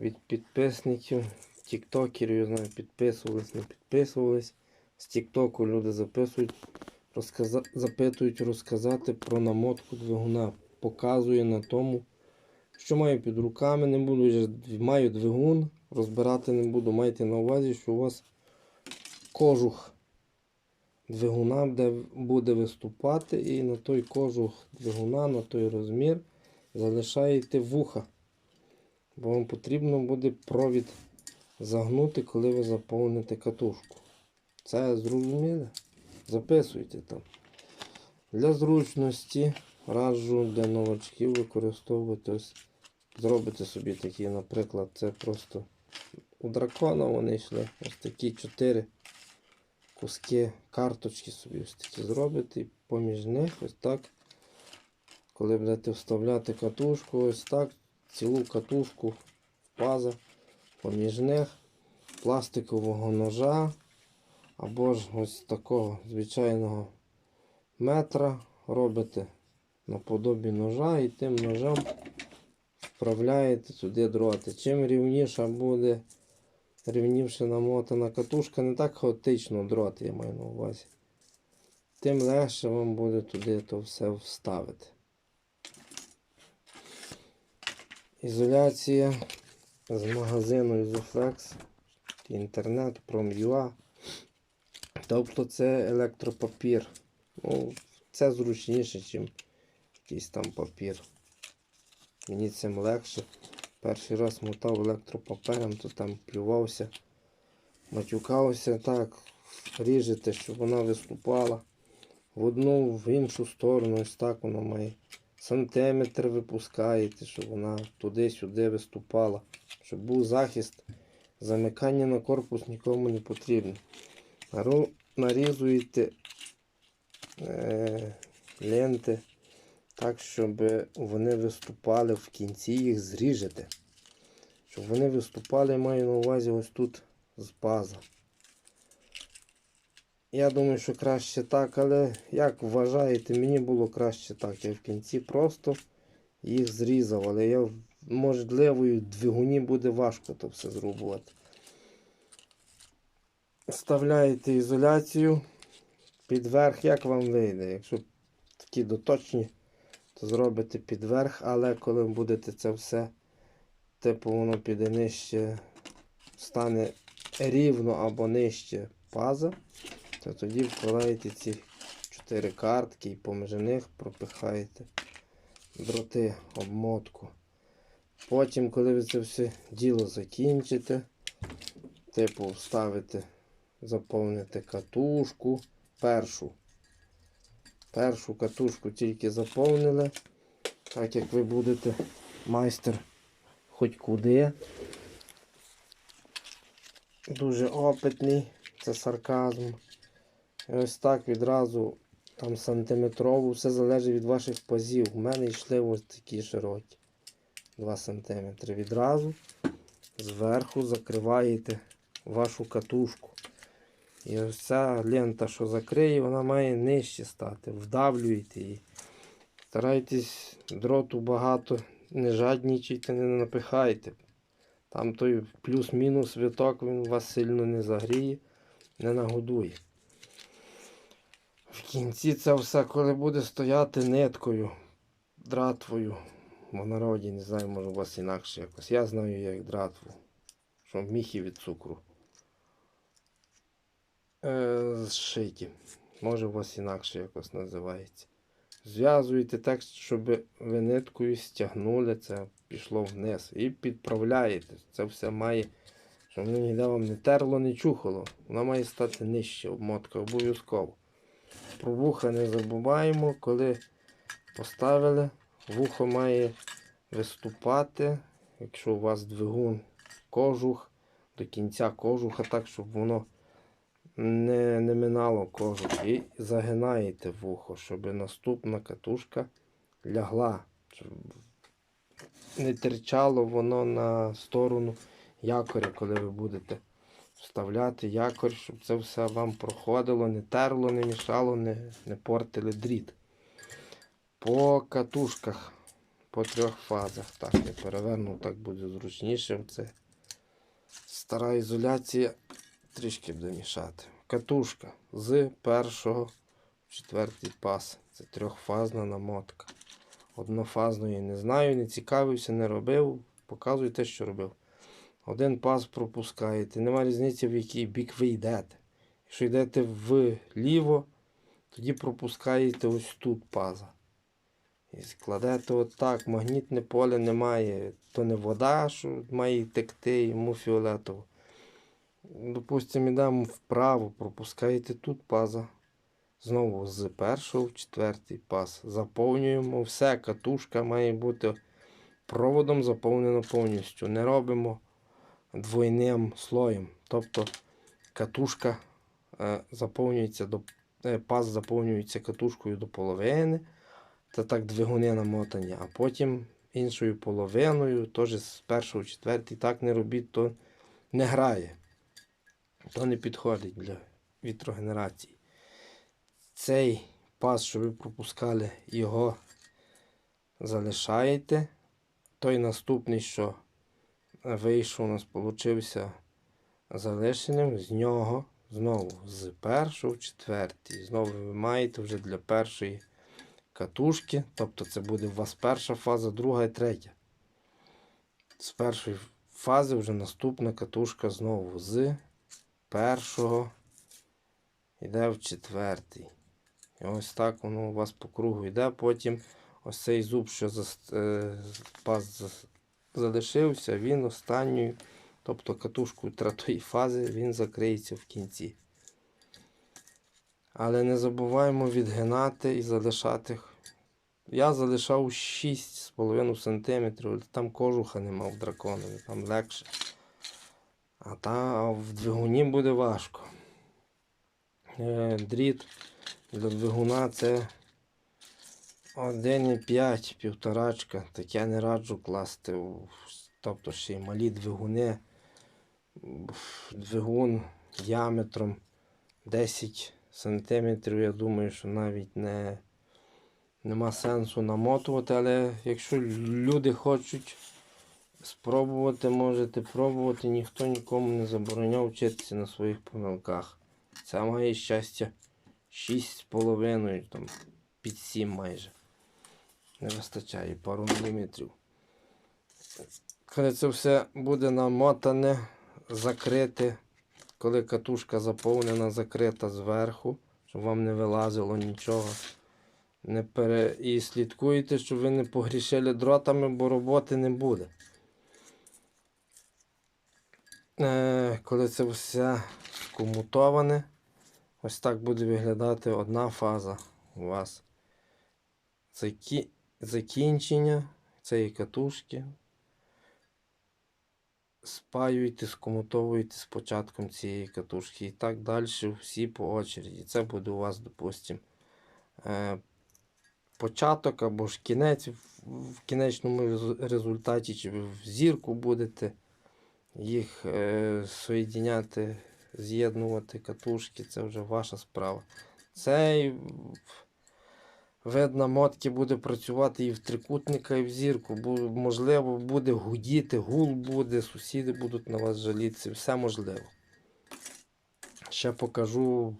від підписників, тіктокерів, я знаю, підписувались, не підписувались. З тіктоку люди записують, розказа... запитують розказати про намотку двигуна. Показую на тому, що маю під руками, не буду маю двигун, розбирати не буду. Майте на увазі, що у вас кожух двигуна де буде виступати, і на той кожух двигуна, на той розмір залишаєте вуха. Бо вам потрібно буде провід загнути, коли ви заповните катушку. Це зрозуміло? Записуйте там. Для зручності раджу для новачків використовувати ось. Зробите собі такі, наприклад, це просто у дракона вони йшли. Ось такі чотири куски карточки собі ось такі зробите. І поміж них ось так. Коли будете вставляти катушку, ось так, цілу катушку паза, поміж них пластикового ножа або ж ось такого звичайного метра робите наподобі ножа і тим ножем вправляєте туди дроти. Чим рівніша буде рівніше намотана катушка, не так хаотично дроти, я маю на увазі, тим легше вам буде туди то все вставити. Ізоляція з магазину Isoflex, інтернет, Prom.ua. Тобто це електропапір. Ну, це зручніше, ніж якийсь там папір. Мені цим легше. Перший раз мотав електропапером, то там плювався, матюкався так, ріжете, щоб вона виступала. В одну, в іншу сторону, ось так воно має. Сантиметр випускаєте, щоб вона туди-сюди виступала. Щоб був захист. Замикання на корпус нікому не потрібно. Нарізуєте е, ленти так, щоб вони виступали в кінці, їх зріжете. Щоб вони виступали, маю на увазі ось тут з база. Я думаю, що краще так, але як вважаєте, мені було краще так. Я в кінці просто їх зрізав, але я можливо в двигуні буде важко то все зробувати. Вставляєте ізоляцію під верх, як вам вийде. Якщо такі доточні, то зробите під верх, але коли будете це все, типу воно піде нижче, стане рівно або нижче паза, то тоді вкладаєте ці чотири картки і поміж них пропихаєте дроти, обмотку. Потім, коли ви це все діло закінчите, типу вставите, заповните катушку першу. Першу катушку тільки заповнили, так як ви будете майстер хоч куди. Дуже опитний, це сарказм. Ось так відразу там сантиметрову, все залежить від ваших пазів. У мене йшли ось такі широкі. 2 см. Відразу зверху закриваєте вашу катушку. І ось ця лента, що закриє, вона має нижче стати. Вдавлюєте її. Старайтесь дроту багато, не жаднічайте, не напихайте. Там той плюс-мінус виток він вас сильно не загріє, не нагодує. В кінці це все, коли буде стояти ниткою, дратвою. В народі не знаю, може у вас інакше якось. Я знаю як дратву. Що міхи від цукру. Е, зшиті. Може у вас інакше якось називається. Зв'язуєте так, щоб ви ниткою стягнули це, пішло вниз. І підправляєте. Це все має, щоб воно ніде вам не терло, не чухало. Воно має стати нижче, обмотка обов'язково. Про вуха не забуваємо, коли поставили, вухо має виступати, якщо у вас двигун кожух, до кінця кожуха, так, щоб воно не, не минало кожух. І загинаєте вухо, щоб наступна катушка лягла. Щоб не терчало воно на сторону якоря, коли ви будете вставляти якорь, щоб це все вам проходило, не терло, не мішало, не, не портили дріт. По катушках по трьох фазах. Так, я переверну, так буде зручніше. Це стара ізоляція трішки буде мішати. Катушка з першого в четвертий пас. Це трьохфазна намотка. Однофазної не знаю, не цікавився, не робив. Показую те, що робив. Один пас пропускаєте. Нема різниці, в який бік ви йдете. Якщо йдете вліво, тоді пропускаєте ось тут паза. І складете отак, магнітне поле немає. То не вода, що має текти йому фіолетово. Допустимо, йдемо вправо, пропускаєте тут паза. Знову з першого в четвертий пас. Заповнюємо все. Катушка має бути проводом заповнена повністю. Не робимо двойним слоєм. Тобто катушка е, заповнюється до е, пас заповнюється катушкою до половини. Це так двигуни намотані, а потім іншою половиною, теж з першого четвертий. Так не робіть, то не грає. То не підходить для вітрогенерації. Цей пас, що ви пропускали, його залишаєте. Той наступний, що вийшов, у нас получився залишеним, з нього знову з першого в четвертий. Знову ви маєте вже для першої катушки. Тобто це буде у вас перша фаза, друга і третя. З першої фази вже наступна катушка знову з першого йде в четвертий. І ось так воно у вас по кругу йде. Потім ось цей зуб, що е, пас зас- залишився, він останньою, тобто катушкою третої фази, він закриється в кінці. Але не забуваємо відгинати і залишати. Я залишав 6,5 см, там кожуха нема в драконові, там легше. А та в двигуні буде важко. Е, Дріт для двигуна це 1,5, півторачка. Таке не раджу класти. Тобто ще й малі двигуни. Двигун діаметром 10 сантиметрів. Я думаю, що навіть не, нема сенсу намотувати, але якщо люди хочуть спробувати, можете пробувати. Ніхто нікому не забороняв вчитися на своїх помилках. Це має щастя 6,5, там під 7 майже. Не вистачає пару міліметрів. Коли це все буде намотане, закрите, коли катушка заповнена, закрита зверху, щоб вам не вилазило нічого. Не пере... І слідкуйте, щоб ви не погрішили дротами, бо роботи не буде. Е, коли це все скомутоване, ось так буде виглядати одна фаза у вас. Закі... Закінчення цієї катушки. Спаюйте, скомутовуйте з початком цієї катушки. І так далі всі по очереді. Це буде у вас, допустимо, е, початок або ж кінець в, кінечному результаті, чи в зірку будете їх е, соєдиняти, з'єднувати катушки, це вже ваша справа. Цей вид намотки буде працювати і в трикутника, і в зірку. Бу- можливо, буде гудіти, гул буде, сусіди будуть на вас жалітися, все можливо. Ще покажу,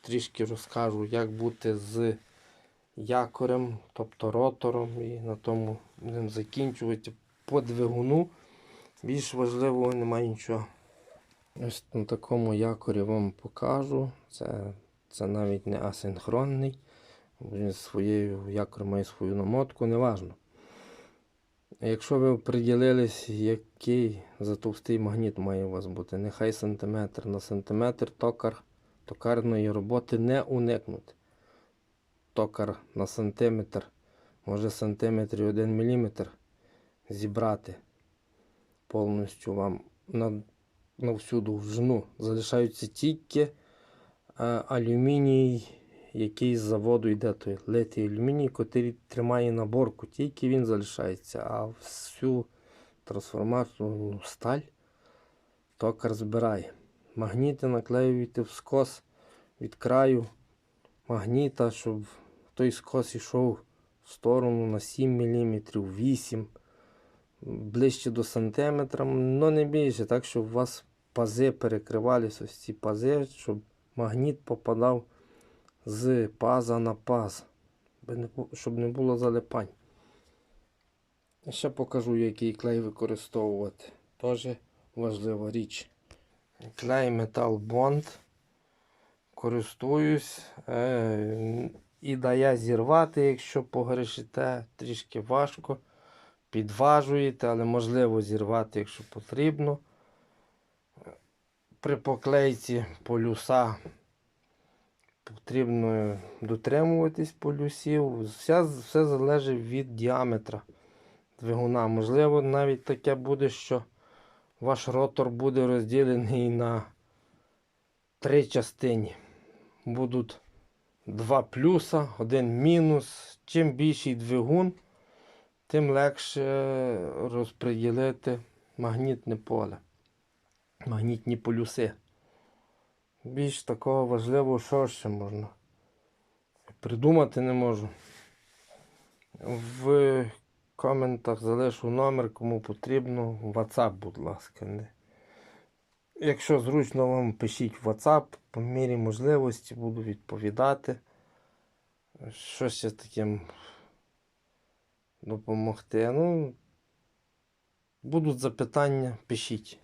трішки розкажу, як бути з якорем, тобто ротором, і на тому будемо закінчувати по двигуну. Більш важливого немає нічого. Ось на такому якорі вам покажу. Це, це навіть не асинхронний. Він своєю якор має свою намотку, неважно. Якщо ви оприділились, який затовстий магніт має у вас бути, нехай сантиметр на сантиметр токар токарної роботи не уникнути. Токар на сантиметр, може сантиметр і 1 міліметр зібрати повністю вам на, на всю довжину. Залишаються тільки е, алюміній, який з заводу йде той литий алюміній, який тримає наборку, тільки він залишається, а всю трансформаторну сталь токар збирає. Магніти наклеюєте в скос від краю магніта, щоб той скос йшов в сторону на 7 мм, 8 ближче до сантиметра, але не більше, так щоб у вас пази перекривалися, ось ці пази, щоб магніт попадав з паза на паз, щоб не було залипань. Ще покажу, який клей використовувати. Теж важлива річ. Клей Metal Bond. Користуюсь. Е, і дає зірвати, якщо погрешите, трішки важко. Підважуєте, але можливо зірвати, якщо потрібно. При поклейці полюса потрібно дотримуватись полюсів. Все, все залежить від діаметра двигуна. Можливо, навіть таке буде, що ваш ротор буде розділений на три частини. Будуть два плюса, один мінус. Чим більший двигун, тим легше розподілити магнітне поле, магнітні полюси. Більш такого важливого, що ще можна. Придумати не можу. В коментах залишу номер, кому потрібно. WhatsApp, будь ласка. Якщо зручно вам пишіть WhatsApp, по мірі можливості буду відповідати. Що ще таким допомогти. Ну, будуть запитання, пишіть.